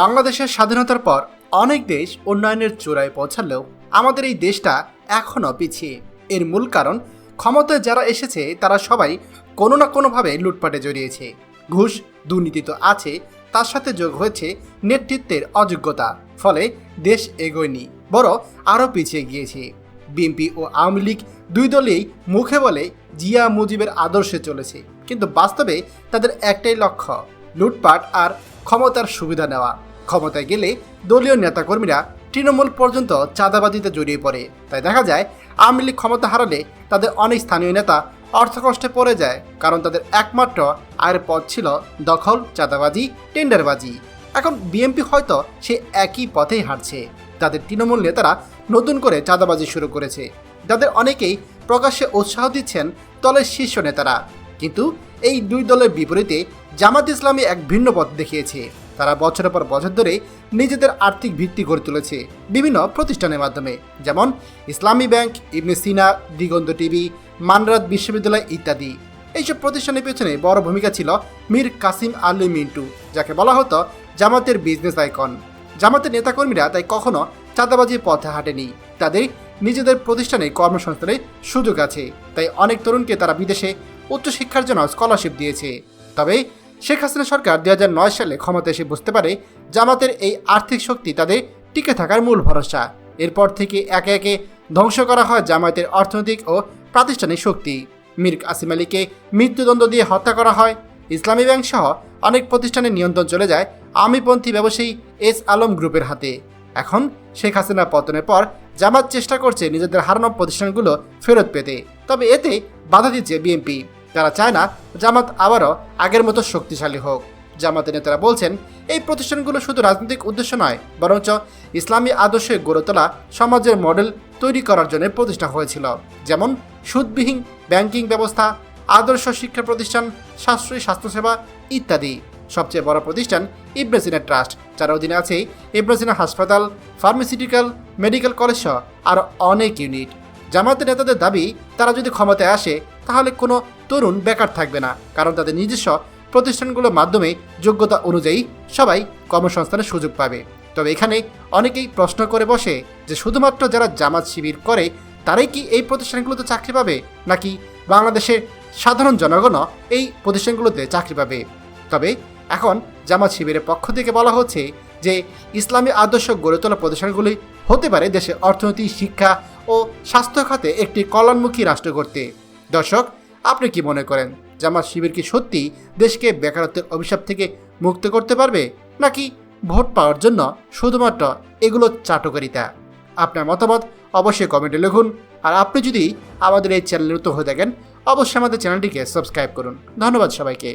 বাংলাদেশের স্বাধীনতার পর অনেক দেশ উন্নয়নের চূড়ায় পৌঁছালেও আমাদের এই দেশটা এখনও পিছিয়ে। এর মূল কারণ, ক্ষমতায় যারা এসেছে, তারা সবাই কোনো না কোনোভাবে লুটপাটে জড়িয়েছে। ঘুষ, দুর্নীতি তো আছে, তার সাথে যোগ হয়েছে নেতৃত্বের অযোগ্যতা, ফলে দেশ এগোয়নি বড় আরও পিছিয়ে গিয়েছে। বিএনপি ও আওয়ামী লীগ দুই দলেই মুখে বলে জিয়া মুজিবের আদর্শে চলেছে, কিন্তু বাস্তবে তাদের একটাই লক্ষ্য, লুটপাট আর ক্ষমতার সুবিধা নেওয়া। ক্ষমতায় গেলে দলীয় নেতাকর্মীরা তৃণমূল পর্যন্ত চাঁদাবাজিতে জড়িয়ে পড়ে। তাই দেখা যায়, আওয়ামী লীগ ক্ষমতা হারালে তাদের অনেক স্থানীয় নেতা অর্থকষ্টে পড়ে যায়, কারণ তাদের একমাত্র আয়ের পথ ছিল দখল, চাঁদাবাজি, টেন্ডারবাজি। এখন বিএনপি হয়তো সে একই পথেই হাঁটছে। তাদের তৃণমূল নেতারা নতুন করে চাঁদাবাজি শুরু করেছে। যাদের অনেকেই প্রকাশ্যে উৎসাহ দিচ্ছেন দলের শীর্ষ নেতারা। কিন্তু এই দুই দলের বিপরীতে জামাত ইসলামী এক ভিন্ন পথ দেখিয়েছে। তারা বছরের পর বছর ধরে নিজেদের আর্থিক ভিত্তি গড়ে তুলেছে বিভিন্ন প্রতিষ্ঠানের মাধ্যমে। যেমন ইসলামী ব্যাংক, ইবনে সিনা, দিগন্ত টিভি, মানরাত বিশ্ববিদ্যালয় ইত্যাদি। এইসব প্রতিষ্ঠানের পেছনে বড় ভূমিকা ছিল মীর কাসিম আলী মিন্টু, যাকে বলা হতো জামাতের বিজনেস আইকন জামাতের নেতাকর্মীরা তাই কখনো চাঁদাবাজির পথে হাঁটেনি। তাদের নিজেদের প্রতিষ্ঠানে কর্মসংস্থানের সুযোগ আছে। তাই অনেক তরুণকে তারা বিদেশে উচ্চশিক্ষার জন্য স্কলারশিপ দিয়েছে। তবে শেখ হাসিনা সরকার দুই হাজার নয় সালে ক্ষমতা এসে বুঝতে পারে, জামাতের এই আর্থিক শক্তি তাদের টিকে থাকার মূল ভরসা। এরপর থেকে একে একে ধ্বংস করা হয় জামায়াতের অর্থনৈতিক ও প্রাতিষ্ঠানিক শক্তি। মীর আসিম আলীকে মৃত্যুদণ্ড দিয়ে হত্যা করা হয়। ইসলামী ব্যাংক সহ অনেক প্রতিষ্ঠানের নিয়ন্ত্রণ চলে যায় আমিপন্থী ব্যবসায়ী এস আলম গ্রুপের হাতে। এখন শেখ হাসিনা পতনের পর জামাত চেষ্টা করছে নিজেদের হারানো প্রতিষ্ঠানগুলো ফেরত পেতে। তবে এতে বাধা দিচ্ছে বিএনপি। তারা চায় না জামাত আবারও আগের মতো শক্তিশালী হোক। জামাতের নেতারা বলছেন, এই প্রতিষ্ঠানগুলো শুধু রাজনৈতিক উদ্দেশ্য নয়, বরঞ্চ ইসলামী আদর্শে গড়ে তোলা সমাজের মডেল তৈরি করার জন্য প্রতিষ্ঠা হয়েছিল। যেমন সুদবিহীন ব্যাংকিং ব্যবস্থা, আদর্শ শিক্ষা প্রতিষ্ঠান, সাশ্রয়ী স্বাস্থ্যসেবা ইত্যাদি। সবচেয়ে বড় প্রতিষ্ঠান ইব্রাসিনা ট্রাস্ট, যার অধীনে আছে ইব্রাসিনা হাসপাতাল, ফার্মাসিউটিক্যাল, মেডিকেল কলেজ সহ আরও অনেক ইউনিট। জামাতের নেতাদের দাবি, তারা যদি ক্ষমতায় আসে, তাহলে কোনো তরুণ বেকার থাকবে না, কারণ তাদের নিজস্ব প্রতিষ্ঠানগুলোর মাধ্যমে যোগ্যতা অনুযায়ী সবাই কর্মসংস্থানের সুযোগ পাবে। তবে এখানে অনেকেই প্রশ্ন করে বসে যে শুধুমাত্র যারা জামাত শিবির করে, তারাই কি এই প্রতিষ্ঠানগুলোতে চাকরি পাবে, নাকি বাংলাদেশের সাধারণ জনগণও এই প্রতিষ্ঠানগুলোতে চাকরি পাবে? তবে এখন জামাত শিবিরের পক্ষ থেকে বলা হচ্ছে যে ইসলামী আদর্শ গড়ে তোলা প্রতিষ্ঠানগুলি হতে পারে দেশে অর্থনীতি শিক্ষা ও স্বাস্থ্য খাতে একটি কল্যাণমুখী রাষ্ট্র করতে দর্শক আপনি কি মনে করেন জামাত শিবির কি সত্যি দেশকে বেকারত্বের অভিশাপ থেকে মুক্ত করতে পারবে? নাকি ভোট পাওয়ার জন্য শুধুমাত্র এগুলো চাটকারিতা? আপনার মতামত অবশ্যই কমেন্টে লিখুন। আর আপনি যদি আমাদের এই চ্যানেলে নতুন হয়ে থাকেন, অবশ্যই আমাদের চ্যানেলটিকে সাবস্ক্রাইব করুন। ধন্যবাদ সবাইকে।